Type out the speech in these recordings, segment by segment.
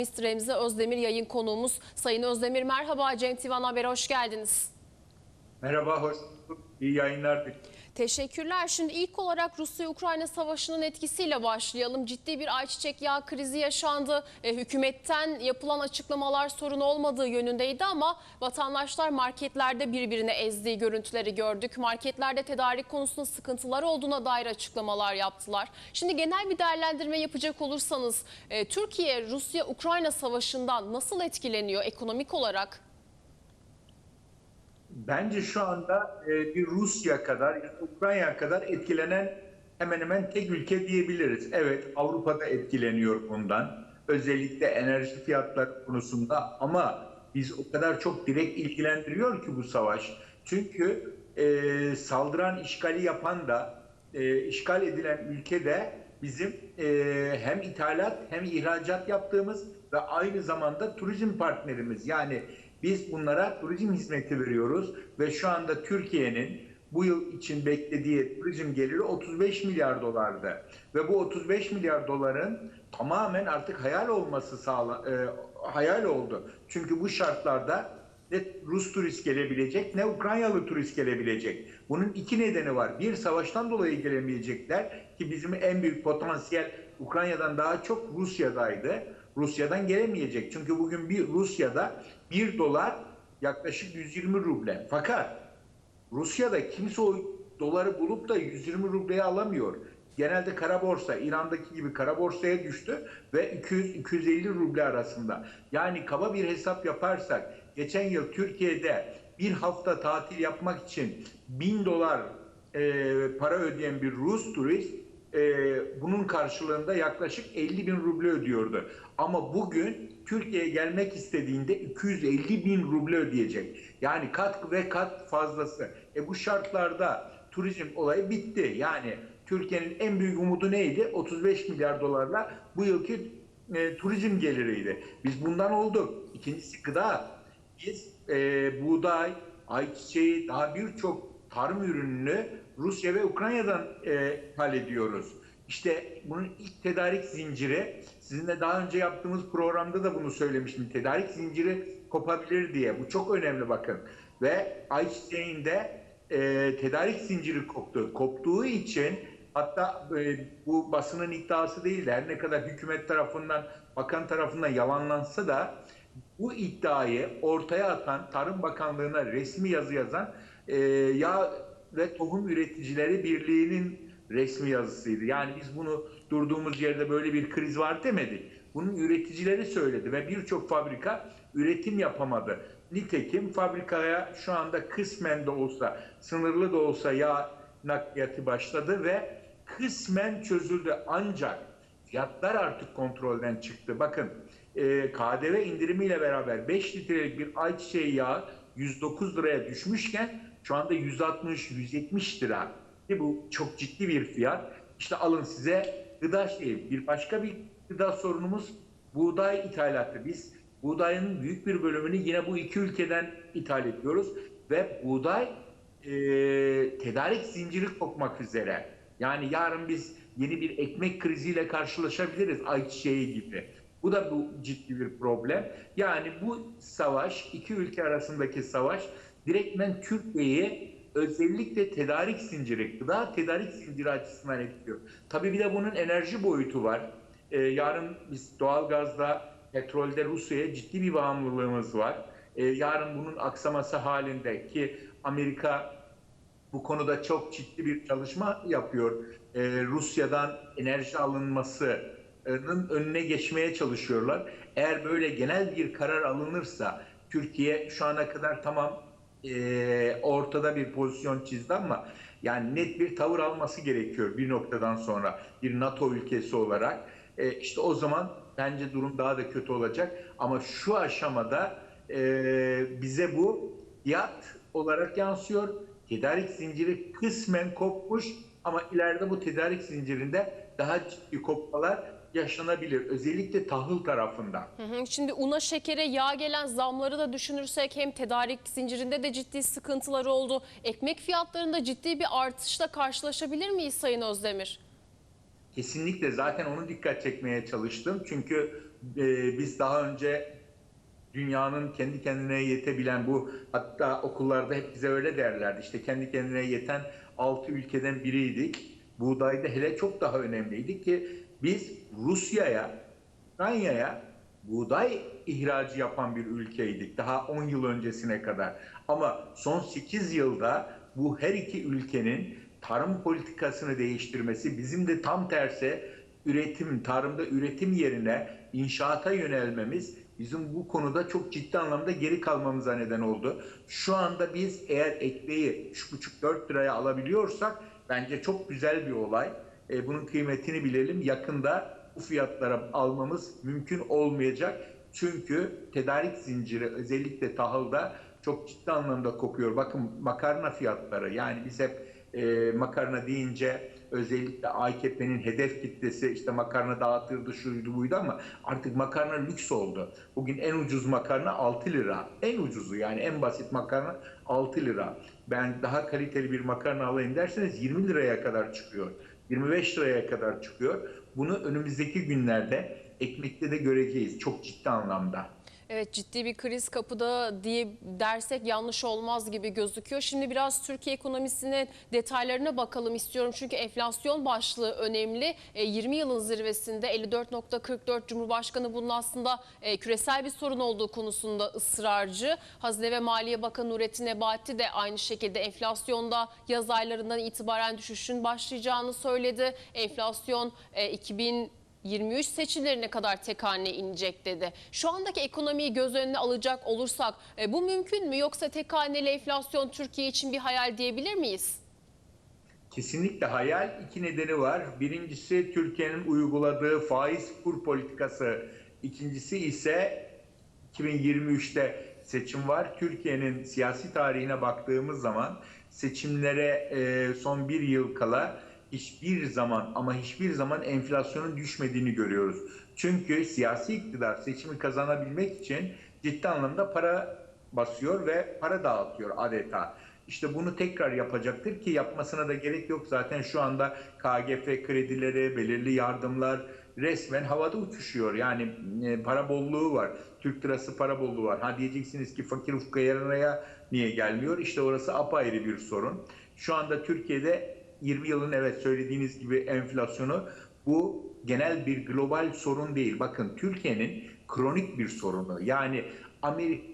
Ekonomist Remzi Özdemir yayın konuğumuz. Sayın Özdemir merhaba Cem Tivan Haber'e hoş geldiniz. Merhaba, hoş bulduk. İyi yayınlar dilerim. Teşekkürler. Şimdi ilk olarak Rusya-Ukrayna savaşının etkisiyle başlayalım. Ciddi bir ayçiçek yağı krizi yaşandı. E, hükümetten yapılan açıklamalar sorun olmadığı yönündeydi ama vatandaşlar marketlerde birbirini ezdiği görüntüleri gördük. Marketlerde tedarik konusunda sıkıntılar olduğuna dair açıklamalar yaptılar. Şimdi genel bir değerlendirme yapacak olursanız e, Türkiye Rusya-Ukrayna savaşından nasıl etkileniyor ekonomik olarak? Bence şu anda e, bir Rusya kadar, ya da Ukrayna kadar etkilenen hemen hemen tek ülke diyebiliriz. Evet, Avrupa'da etkileniyor bundan. Özellikle enerji fiyatları konusunda ama biz o kadar çok direkt ilgilendiriyor ki bu savaş. Çünkü e, saldıran, işgali yapan da, e, işgal edilen ülke de bizim e, hem ithalat hem ihracat yaptığımız ve aynı zamanda turizm partnerimiz. Yani biz bunlara turizm hizmeti veriyoruz ve şu anda Türkiye'nin bu yıl için beklediği turizm geliri 35 milyar dolardı. Ve bu 35 milyar doların tamamen artık hayal olması sağla, e, hayal oldu. Çünkü bu şartlarda ne Rus turist gelebilecek ne Ukraynalı turist gelebilecek. Bunun iki nedeni var. Bir savaştan dolayı gelemeyecekler ki bizim en büyük potansiyel Ukrayna'dan daha çok Rusya'daydı. Rusya'dan gelemeyecek. Çünkü bugün bir Rusya'da 1 dolar yaklaşık 120 ruble. Fakat Rusya'da kimse o doları bulup da 120 rubleye alamıyor. Genelde kara borsa, İran'daki gibi kara borsaya düştü ve 200-250 ruble arasında. Yani kaba bir hesap yaparsak geçen yıl Türkiye'de bir hafta tatil yapmak için 1000 dolar e, para ödeyen bir Rus turist e, bunun karşılığında yaklaşık 50 bin ruble ödüyordu. Ama bugün Türkiye'ye gelmek istediğinde 250 bin ruble ödeyecek. Yani kat ve kat fazlası. E bu şartlarda turizm olayı bitti. Yani Türkiye'nin en büyük umudu neydi? 35 milyar dolarla bu yılki e, turizm geliriydi. Biz bundan olduk. İkincisi gıda. Biz e, buğday, ayçiçeği daha birçok tarım ürününü Rusya ve Ukrayna'dan e, ithal ediyoruz. İşte bunun ilk tedarik zinciri, sizinle daha önce yaptığımız programda da bunu söylemiştim. Tedarik zinciri kopabilir diye. Bu çok önemli bakın. Ve ayçiçeğinde e, tedarik zinciri koptu. Koptuğu için hatta e, bu basının iddiası değil de her ne kadar hükümet tarafından, bakan tarafından yalanlansa da bu iddiayı ortaya atan Tarım Bakanlığı'na resmi yazı yazan e, Yağ ve Tohum Üreticileri Birliği'nin resmi yazısıydı. Yani biz bunu durduğumuz yerde böyle bir kriz var demedik. Bunun üreticileri söyledi ve birçok fabrika üretim yapamadı. Nitekim fabrikaya şu anda kısmen de olsa, sınırlı da olsa yağ nakliyatı başladı ve kısmen çözüldü. Ancak fiyatlar artık kontrolden çıktı. Bakın e, KDV indirimiyle beraber 5 litrelik bir ayçiçeği yağı 109 liraya düşmüşken şu anda 160-170 lira. Ki bu çok ciddi bir fiyat. İşte alın size gıda şeyi. Bir başka bir gıda sorunumuz buğday ithalatı. Biz buğdayın büyük bir bölümünü yine bu iki ülkeden ithal ediyoruz ve buğday e, tedarik zinciri kopmak üzere. Yani yarın biz yeni bir ekmek kriziyle karşılaşabiliriz ayçiçeği gibi. Bu da bu ciddi bir problem. Yani bu savaş, iki ülke arasındaki savaş direktmen Türkiye'yi özellikle tedarik zinciri, gıda tedarik zinciri açısından etkiliyor. Tabii bir de bunun enerji boyutu var. Ee, yarın biz doğalgazda, petrolde Rusya'ya ciddi bir bağımlılığımız var. Ee, yarın bunun aksaması halinde ki Amerika bu konuda çok ciddi bir çalışma yapıyor. Ee, Rusya'dan enerji alınmasının önüne geçmeye çalışıyorlar. Eğer böyle genel bir karar alınırsa Türkiye şu ana kadar tamam e, ortada bir pozisyon çizdi ama yani net bir tavır alması gerekiyor bir noktadan sonra bir NATO ülkesi olarak. E, işte o zaman bence durum daha da kötü olacak. Ama şu aşamada e, bize bu fiyat olarak yansıyor. Tedarik zinciri kısmen kopmuş ama ileride bu tedarik zincirinde daha ciddi kopmalar yaşanabilir. Özellikle tahıl tarafında. Hı hı. Şimdi una, şekere, yağ gelen zamları da düşünürsek hem tedarik zincirinde de ciddi sıkıntılar oldu. Ekmek fiyatlarında ciddi bir artışla karşılaşabilir miyiz Sayın Özdemir? Kesinlikle zaten onu dikkat çekmeye çalıştım. Çünkü e, biz daha önce dünyanın kendi kendine yetebilen bu hatta okullarda hep bize öyle derlerdi işte kendi kendine yeten 6 ülkeden biriydik. Buğdayda hele çok daha önemliydi ki biz Rusya'ya, Ukrayna'ya buğday ihracı yapan bir ülkeydik daha 10 yıl öncesine kadar. Ama son 8 yılda bu her iki ülkenin tarım politikasını değiştirmesi bizim de tam tersi üretim, tarımda üretim yerine inşaata yönelmemiz bizim bu konuda çok ciddi anlamda geri kalmamıza neden oldu. Şu anda biz eğer ekmeği 3,5-4 liraya alabiliyorsak bence çok güzel bir olay. E, bunun kıymetini bilelim. Yakında bu fiyatlara almamız mümkün olmayacak. Çünkü tedarik zinciri özellikle tahılda çok ciddi anlamda kopuyor. Bakın makarna fiyatları yani biz hep e, makarna deyince özellikle AKP'nin hedef kitlesi işte makarna dağıtırdı şuydu buydu ama artık makarna lüks oldu. Bugün en ucuz makarna 6 lira. En ucuzu yani en basit makarna 6 lira. Ben daha kaliteli bir makarna alayım derseniz 20 liraya kadar çıkıyor. 25 liraya kadar çıkıyor. Bunu önümüzdeki günlerde ekmekte de göreceğiz çok ciddi anlamda. Evet ciddi bir kriz kapıda diye dersek yanlış olmaz gibi gözüküyor. Şimdi biraz Türkiye ekonomisinin detaylarına bakalım istiyorum. Çünkü enflasyon başlığı önemli. E, 20 yılın zirvesinde 54.44 Cumhurbaşkanı bunun aslında e, küresel bir sorun olduğu konusunda ısrarcı. Hazine ve Maliye Bakanı Nurettin Nebati de aynı şekilde enflasyonda yaz aylarından itibaren düşüşün başlayacağını söyledi. Enflasyon e, 2000 23 seçimlerine kadar tek haneye inecek dedi. Şu andaki ekonomiyi göz önüne alacak olursak e, bu mümkün mü yoksa tek haneli enflasyon Türkiye için bir hayal diyebilir miyiz? Kesinlikle hayal. iki nedeni var. Birincisi Türkiye'nin uyguladığı faiz kur politikası. İkincisi ise 2023'te seçim var. Türkiye'nin siyasi tarihine baktığımız zaman seçimlere e, son bir yıl kala hiçbir zaman ama hiçbir zaman enflasyonun düşmediğini görüyoruz. Çünkü siyasi iktidar seçimi kazanabilmek için ciddi anlamda para basıyor ve para dağıtıyor adeta. İşte bunu tekrar yapacaktır ki yapmasına da gerek yok. Zaten şu anda KGF kredileri, belirli yardımlar resmen havada uçuşuyor. Yani e, para bolluğu var. Türk lirası para bolluğu var. Ha diyeceksiniz ki fakir fukaraya niye gelmiyor? İşte orası apayrı bir sorun. Şu anda Türkiye'de 20 yılın evet söylediğiniz gibi enflasyonu bu genel bir global sorun değil. Bakın Türkiye'nin kronik bir sorunu. Yani Amerika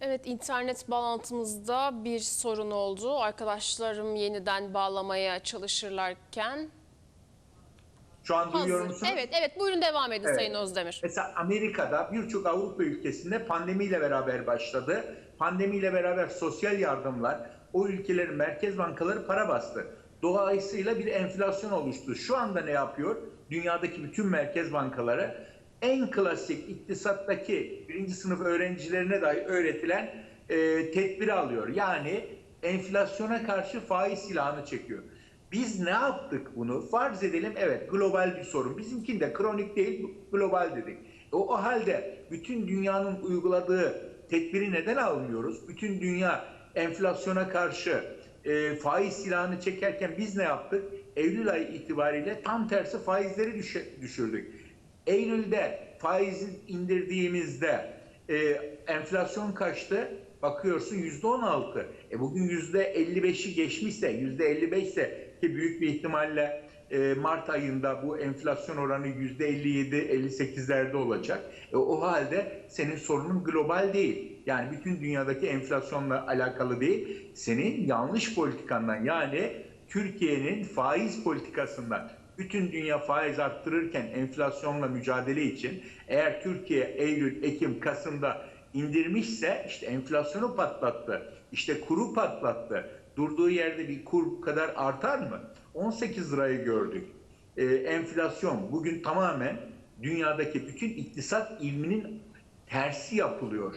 Evet internet bağlantımızda bir sorun oldu. Arkadaşlarım yeniden bağlamaya çalışırlarken şu an duyuyor hazır. musunuz? Evet evet buyurun devam edin Evet. Sayın Özdemir. Mesela Amerika'da birçok Avrupa ülkesinde pandemiyle beraber başladı. Pandemiyle beraber sosyal yardımlar o ülkelerin merkez bankaları para bastı. Dolayısıyla bir enflasyon oluştu. Şu anda ne yapıyor? Dünyadaki bütün merkez bankaları en klasik iktisattaki birinci sınıf öğrencilerine dahi öğretilen e, tedbiri alıyor. Yani enflasyona karşı faiz silahını çekiyor. Biz ne yaptık bunu? Farz edelim evet global bir sorun. Bizimkinde kronik değil global dedik. O, o halde bütün dünyanın uyguladığı tedbiri neden almıyoruz? Bütün dünya enflasyona karşı e, faiz silahını çekerken biz ne yaptık? Eylül ayı itibariyle tam tersi faizleri düşürdük. Eylül'de faizi indirdiğimizde e, enflasyon kaçtı? Bakıyorsun yüzde on altı. E bugün yüzde elli beşi geçmişse, yüzde elli beşse ki büyük bir ihtimalle e, Mart ayında bu enflasyon oranı yüzde elli yedi, elli sekizlerde olacak. E, o halde senin sorunun global değil. Yani bütün dünyadaki enflasyonla alakalı değil. Senin yanlış politikandan yani Türkiye'nin faiz politikasından bütün dünya faiz arttırırken enflasyonla mücadele için eğer Türkiye Eylül, Ekim, Kasım'da indirmişse işte enflasyonu patlattı. İşte kuru patlattı. Durduğu yerde bir kur kadar artar mı? 18 lirayı gördük. Ee, enflasyon bugün tamamen dünyadaki bütün iktisat ilminin tersi yapılıyor.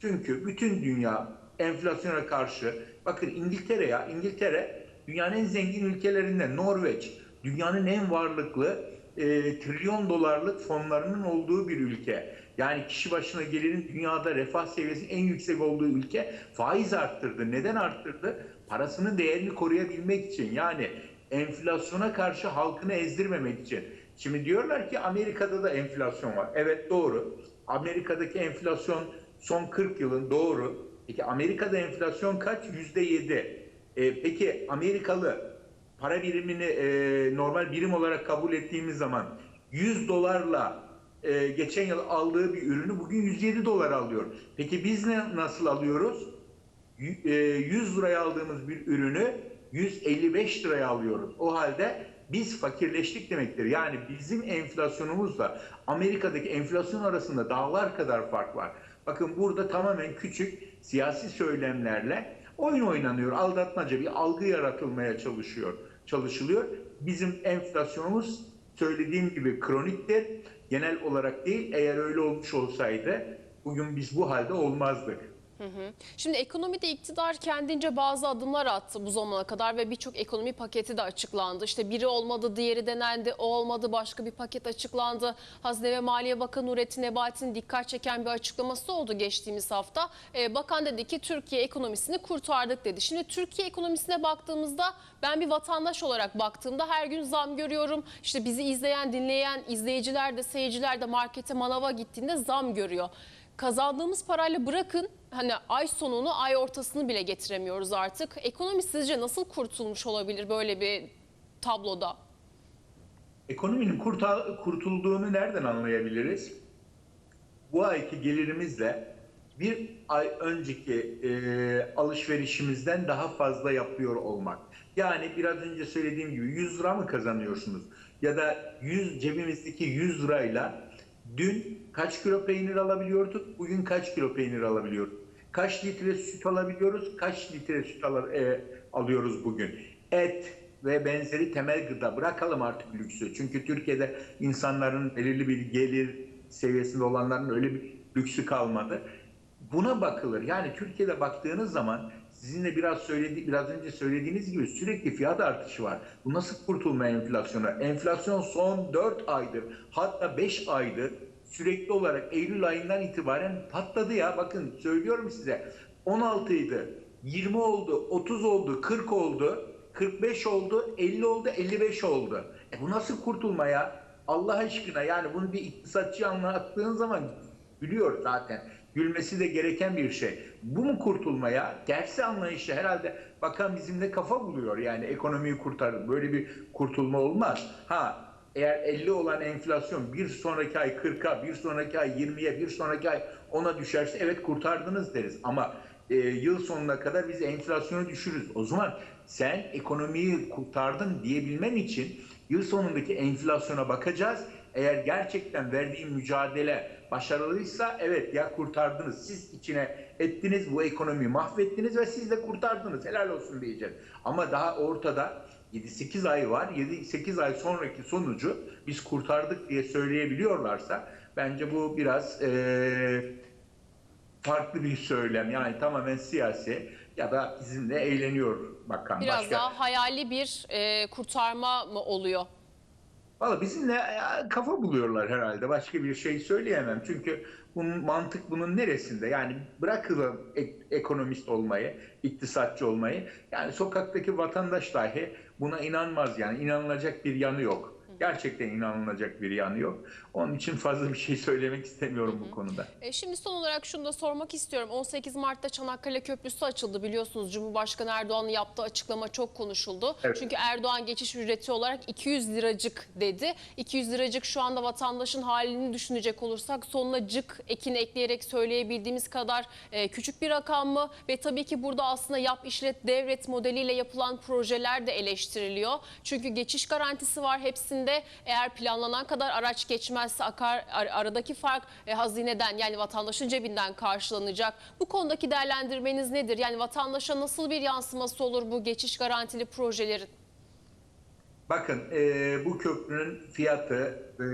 Çünkü bütün dünya enflasyona karşı bakın İngiltere ya İngiltere dünyanın en zengin ülkelerinden Norveç dünyanın en varlıklı e, trilyon dolarlık fonlarının olduğu bir ülke. Yani kişi başına gelirin dünyada refah seviyesinin en yüksek olduğu ülke faiz arttırdı. Neden arttırdı? Parasının değerini koruyabilmek için. Yani enflasyona karşı halkını ezdirmemek için. Şimdi diyorlar ki Amerika'da da enflasyon var. Evet doğru. Amerika'daki enflasyon son 40 yılın doğru. Peki Amerika'da enflasyon kaç? Yüzde yedi. E, peki Amerikalı para birimini e, normal birim olarak kabul ettiğimiz zaman 100 dolarla e, geçen yıl aldığı bir ürünü bugün 107 dolar alıyor. Peki biz ne nasıl alıyoruz? Y- e, 100 liraya aldığımız bir ürünü 155 liraya alıyoruz. O halde biz fakirleştik demektir. Yani bizim enflasyonumuzla Amerika'daki enflasyon arasında dağlar kadar fark var. Bakın burada tamamen küçük siyasi söylemlerle oyun oynanıyor. Aldatmaca bir algı yaratılmaya çalışıyor. Çalışılıyor. Bizim enflasyonumuz söylediğim gibi kroniktir. Genel olarak değil. Eğer öyle olmuş olsaydı bugün biz bu halde olmazdık. Şimdi ekonomide iktidar kendince bazı adımlar attı bu zamana kadar ve birçok ekonomi paketi de açıklandı. İşte biri olmadı, diğeri denendi, o olmadı, başka bir paket açıklandı. Hazine ve Maliye Bakanı Nurettin Nebati'nin dikkat çeken bir açıklaması oldu geçtiğimiz hafta. Ee, bakan dedi ki Türkiye ekonomisini kurtardık dedi. Şimdi Türkiye ekonomisine baktığımızda ben bir vatandaş olarak baktığımda her gün zam görüyorum. İşte bizi izleyen, dinleyen izleyiciler de seyirciler de markete manava gittiğinde zam görüyor kazandığımız parayla bırakın hani ay sonunu ay ortasını bile getiremiyoruz artık. Ekonomi sizce nasıl kurtulmuş olabilir böyle bir tabloda? Ekonominin kurta- kurtulduğunu nereden anlayabiliriz? Bu ayki gelirimizle bir ay önceki e, alışverişimizden daha fazla yapıyor olmak. Yani biraz önce söylediğim gibi 100 lira mı kazanıyorsunuz? Ya da 100 cebimizdeki 100 lirayla dün kaç kilo peynir alabiliyorduk? Bugün kaç kilo peynir alabiliyoruz? Kaç litre süt alabiliyoruz? Kaç litre süt al- e, alıyoruz bugün? Et, ve benzeri temel gıda. Bırakalım artık lüksü. Çünkü Türkiye'de insanların belirli bir gelir seviyesinde olanların öyle bir lüksü kalmadı. Buna bakılır. Yani Türkiye'de baktığınız zaman sizin de biraz söyledi, biraz önce söylediğiniz gibi sürekli fiyat artışı var. Bu nasıl kurtulma enflasyona? Enflasyon son 4 aydır hatta 5 aydır sürekli olarak Eylül ayından itibaren patladı ya. Bakın söylüyorum size 16 idi, 20 oldu, 30 oldu, 40 oldu. 45 oldu, 50 oldu, 55 oldu. E bu nasıl kurtulma ya? Allah aşkına yani bunu bir iktisatçı anlattığın zaman gülüyor zaten. Gülmesi de gereken bir şey. Bu mu kurtulma ya? Tersi anlayışı herhalde bakan bizimle kafa buluyor yani ekonomiyi kurtarır. Böyle bir kurtulma olmaz. Ha eğer 50 olan enflasyon bir sonraki ay 40'a, bir sonraki ay 20'ye, bir sonraki ay 10'a düşerse evet kurtardınız deriz. Ama e, yıl sonuna kadar biz enflasyonu düşürürüz. O zaman sen ekonomiyi kurtardın diyebilmen için yıl sonundaki enflasyona bakacağız. Eğer gerçekten verdiğin mücadele başarılıysa evet ya kurtardınız. Siz içine ettiniz bu ekonomiyi mahvettiniz ve siz de kurtardınız. Helal olsun diyeceğiz. Ama daha ortada 7-8 ay var. 7-8 ay sonraki sonucu biz kurtardık diye söyleyebiliyorlarsa bence bu biraz eee farklı bir söylem. Yani tamamen siyasi ya da bizimle eğleniyor bakan. Biraz Başka. daha hayali bir e, kurtarma mı oluyor? Valla bizimle e, kafa buluyorlar herhalde. Başka bir şey söyleyemem. Çünkü bunun mantık bunun neresinde? Yani bırakın ek- ekonomist olmayı, iktisatçı olmayı. Yani sokaktaki vatandaş dahi buna inanmaz yani. inanılacak bir yanı yok. Gerçekten inanılacak bir yanı yok. Onun için fazla bir şey söylemek istemiyorum bu konuda. E, Şimdi son olarak şunu da sormak istiyorum. 18 Mart'ta Çanakkale Köprüsü açıldı biliyorsunuz. Cumhurbaşkanı Erdoğan'ın yaptığı açıklama çok konuşuldu. Evet. Çünkü Erdoğan geçiş ücreti olarak 200 liracık dedi. 200 liracık şu anda vatandaşın halini düşünecek olursak sonuna cık ekini ekleyerek söyleyebildiğimiz kadar e, küçük bir rakam mı? Ve tabii ki burada aslında yap işlet devret modeliyle yapılan projeler de eleştiriliyor. Çünkü geçiş garantisi var hepsinde. Eğer planlanan kadar araç geçmezse akar, ar- aradaki fark e, hazineden yani vatandaşın cebinden karşılanacak. Bu konudaki değerlendirmeniz nedir? Yani vatandaşa nasıl bir yansıması olur bu geçiş garantili projelerin? Bakın e, bu köprünün fiyatı, e,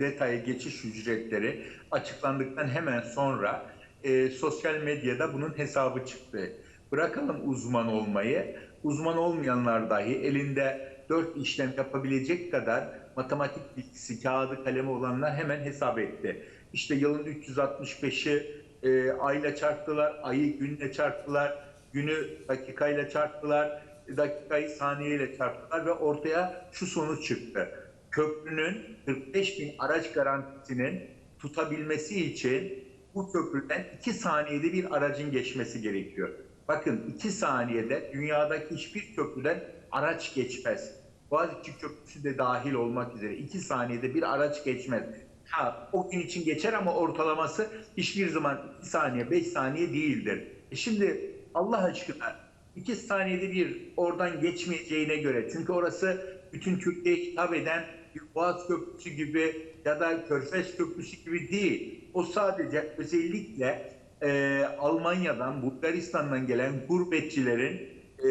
detayı, geçiş ücretleri açıklandıktan hemen sonra e, sosyal medyada bunun hesabı çıktı. Bırakalım uzman olmayı, uzman olmayanlar dahi elinde dört işlem yapabilecek kadar matematik bilgisi, kağıdı, kalemi olanlar hemen hesap etti. İşte yılın 365'i e, ayla çarptılar, ayı günle çarptılar, günü dakikayla çarptılar, dakikayı saniyeyle çarptılar ve ortaya şu sonuç çıktı. Köprünün 45 bin araç garantisinin tutabilmesi için bu köprüden 2 saniyede bir aracın geçmesi gerekiyor. Bakın 2 saniyede dünyadaki hiçbir köprüden araç geçmez. Boğaziçi Köprüsü de dahil olmak üzere 2 saniyede bir araç geçmez. Ha, o gün için geçer ama ortalaması hiçbir zaman 2 saniye 5 saniye değildir. E şimdi Allah aşkına 2 saniyede bir oradan geçmeyeceğine göre çünkü orası bütün Türkiye'ye hitap eden bir Boğaz Köprüsü gibi ya da Körfez Köprüsü gibi değil. O sadece özellikle e, Almanya'dan, Bulgaristan'dan gelen gurbetçilerin e,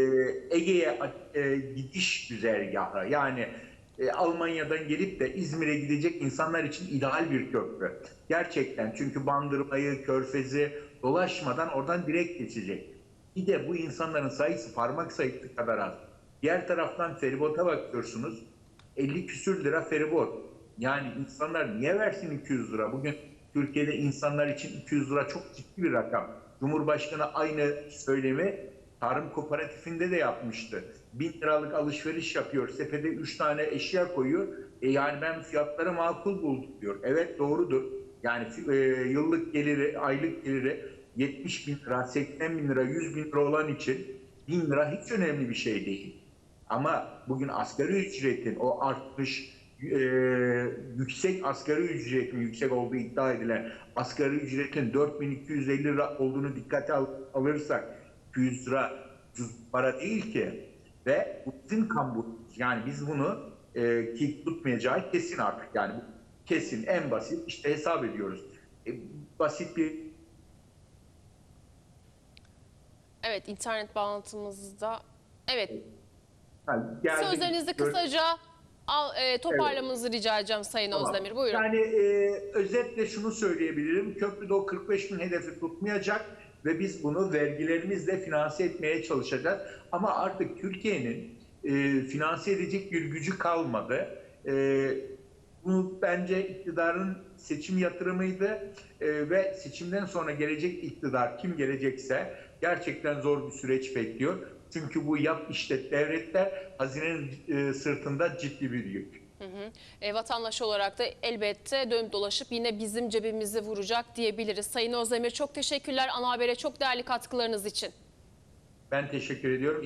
Ege'ye e, gidiş güzergahı. Yani e, Almanya'dan gelip de İzmir'e gidecek insanlar için ideal bir köprü. Gerçekten çünkü Bandırma'yı, Körfez'i dolaşmadan oradan direkt geçecek. Bir de bu insanların sayısı parmak sayısı kadar az. Diğer taraftan feribota bakıyorsunuz. 50 küsür lira feribot. Yani insanlar niye versin 200 lira? Bugün Türkiye'de insanlar için 200 lira çok ciddi bir rakam. Cumhurbaşkanı aynı söylemi tarım kooperatifinde de yapmıştı. 1000 liralık alışveriş yapıyor. Sepete 3 tane eşya koyuyor. E yani ben fiyatları makul buldum diyor. Evet doğrudur. Yani e, yıllık geliri, aylık geliri 70 bin lira, 80 bin lira, 100 bin lira olan için 1000 lira hiç önemli bir şey değil. Ama bugün asgari ücretin o artmış e, yüksek asgari ücretin yüksek olduğu iddia edilen asgari ücretin 4250 lira olduğunu dikkate al- alırsak 200 lira ucuz para değil ki ve bu bizim kamburumuz. Yani biz bunu e, ki tutmayacağı kesin artık yani kesin en basit işte hesap ediyoruz. E, basit bir Evet internet bağlantımızda. Evet yani geldi- sözlerinizi kısaca al, e, toparlamanızı rica edeceğim Sayın Tamam. Özdemir. Buyurun. Yani e, özetle şunu söyleyebilirim. Köprüde o 45 bin hedefi tutmayacak ve biz bunu vergilerimizle finanse etmeye çalışacağız. Ama artık Türkiye'nin e, finanse edecek bir gücü kalmadı. E, bu bence iktidarın seçim yatırımıydı E, ve seçimden sonra gelecek iktidar kim gelecekse gerçekten zor bir süreç bekliyor. Çünkü bu yap işlet devletler hazinenin e, sırtında ciddi bir yük. Hı hı. E, vatandaş olarak da elbette dönüp dolaşıp yine bizim cebimizi vuracak diyebiliriz. Sayın Özdemir çok teşekkürler ana habere çok değerli katkılarınız için. Ben teşekkür ediyorum.